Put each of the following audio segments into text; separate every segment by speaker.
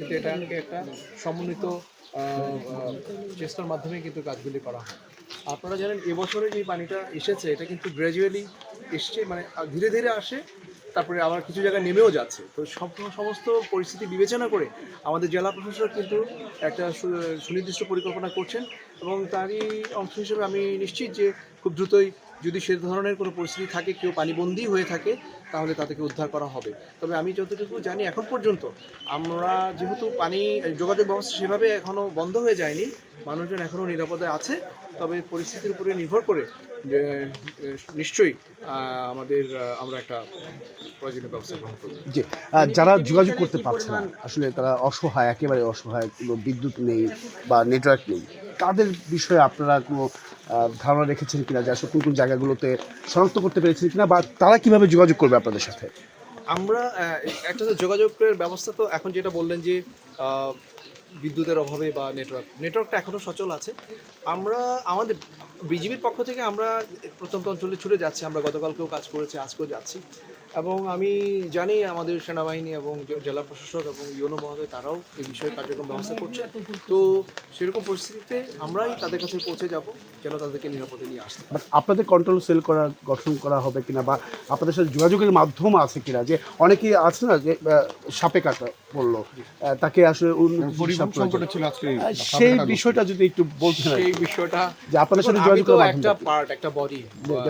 Speaker 1: কিন্তু এটা একটা সমন্বিত চেষ্টার মাধ্যমে কিন্তু কাজগুলি করা হয়। আপনারা জানেন, এবছরে যে পানিটা এসেছে, এটা কিন্তু গ্র্যাজুয়ালি এসছে মানে ধীরে ধীরে আসে। তারপরে আবার কিছু জায়গায় নেমেও যাচ্ছে। তো সব সমস্ত পরিস্থিতি বিবেচনা করে আমাদের জেলা প্রশাসক কিন্তু একটা সুনির্দিষ্ট পরিকল্পনা করছেন এবং তারই অংশ হিসেবে আমি নিশ্চিত যে খুব দ্রুতই যদি সে ধরনের কোনো পরিস্থিতি থাকে, কেউ পানিবন্দী হয়ে থাকে, তাহলে তাদেরকে উদ্ধার করা হবে। তবে আমি যতটুকু জানি, এখন পর্যন্ত আমরা যেহেতু পানি যোগাযোগ ব্যবস্থা সেভাবে এখনও বন্ধ হয়ে যায়নি, মানুষজন এখনও নিরাপদে আছে। তবে পরিস্থিতির উপরে নির্ভর করে যে, নিশ্চয়ই আমাদের আমরা একটা প্রয়োজনীয় ব্যবস্থা গ্রহণ করব।
Speaker 2: যে আহ, যারা যোগাযোগ করতে পারছে না আসলে তারা অসহায় একেবারে অসহায় কোনো বিদ্যুৎ নেই বা নেটওয়ার্ক নেই তাদের বিষয়ে আপনারা কোনো ধারণা রেখেছেন কিনা যে আসলে কোন কোন জায়গাগুলোতে শনাক্ত করতে পেরেছেন কিনা বা তারা কীভাবে যোগাযোগ করবে আপনাদের সাথে?
Speaker 1: আমরা একটা যোগাযোগের ব্যবস্থা তো এখন যেটা বললেন যে বিদ্যুতের অভাবে বা নেটওয়ার্ক নেটওয়ার্কটা এখনও সচল আছে। আমরা আমাদের বিজিবির পক্ষ থেকে আমরা প্রত্যন্ত অঞ্চলে ছুটে যাচ্ছি আমরা গতকালকেও কাজ করেছি আজকেও যাচ্ছি। এবং আমি জানি আমাদের সেনাবাহিনী এবং জেলা প্রশাসক এবং ইউনো মহোদয় তারাও এই বিষয়ে কার্যক্রম ব্যবস্থা করছে। তো সেরকম পরিস্থিতিতে আমরাই তাদের কাছে পৌঁছে যাব যেন তাদেরকে নিরাপদে নিয়ে আসতে
Speaker 2: বাট আপনাদের কন্ট্রোল সেল করা গঠন করা হবে কিনা বা আপনাদের সাথে যোগাযোগের মাধ্যম আছে কিনা? যে অনেকেই আছে না যে সাপে কাটা বলল। আহ, তাকে আসলে সেই বিষয়টা যদি একটু বলতে
Speaker 1: সেই বিষয়টা
Speaker 2: যে আপনার সাথে যোগাযোগ করা
Speaker 1: একটা পার্ট একটা বডি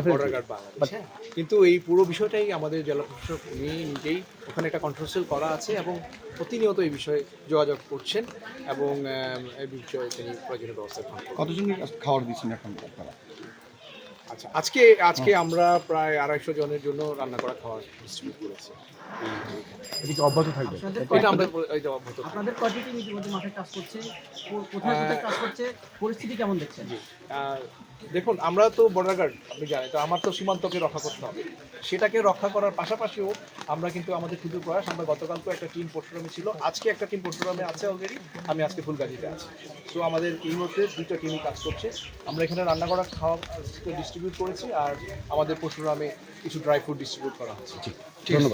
Speaker 1: বর্ডার গার্ড বাংলাদেশ। কিন্তু এই পুরো বিষয়টাই আমাদের জেলা প্রশাসক উনি নিজেই ওখানে একটা কন্ট্রোভার্সিয়াল করা আছে এবং প্রতিনিয়ত এই বিষয়ে যোগাযোগ করছেন এবং এই বিষয়ে তিনি প্রয়োজনীয় ব্যবস্থা
Speaker 3: কতজন খাওয়ার দিচ্ছেন এখন আপনারা?
Speaker 1: আচ্ছা আজকে আজকে আমরা প্রায় আড়াইশো জনের জন্য রান্না করা খাওয়া ডিস্ট্রিবিউট করেছি।
Speaker 2: এদিকে অব্যাহত থাকবে?
Speaker 1: এটা আমরা এই যে
Speaker 4: আপনাদের ইতিমধ্যে মাঠে কাজ করছে? কোথায় কোথায় কাজ করছে? পরিস্থিতি কেমন দেখছেন?
Speaker 1: আহ, দেখুন, আমরা তো বর্ডার গার্ড আপনি জানেন, তো আমার তো সীমান্তকে রক্ষা করতে হবে। সেটাকে রক্ষা করার পাশাপাশিও আমরা কিন্তু আমাদের ক্ষুদ্র প্রয়াস, আমরা গতকালকে একটা টিম পরশুরামে ছিল, আজকে একটা টিম পরশুরামে আছে অলরেডি আমি আজকে ফুলগাজিতে আছি। তো আমাদের এই মুহূর্তে দুটো টিমই কাজ করছে। আমরা এখানে রান্না করা খাওয়া ডিস্ট্রিবিউট করেছি, আর আমাদের পরশুরামে কিছু ড্রাই ফ্রুট ডিস্ট্রিবিউট করা হচ্ছে।
Speaker 2: ধন্যবাদ।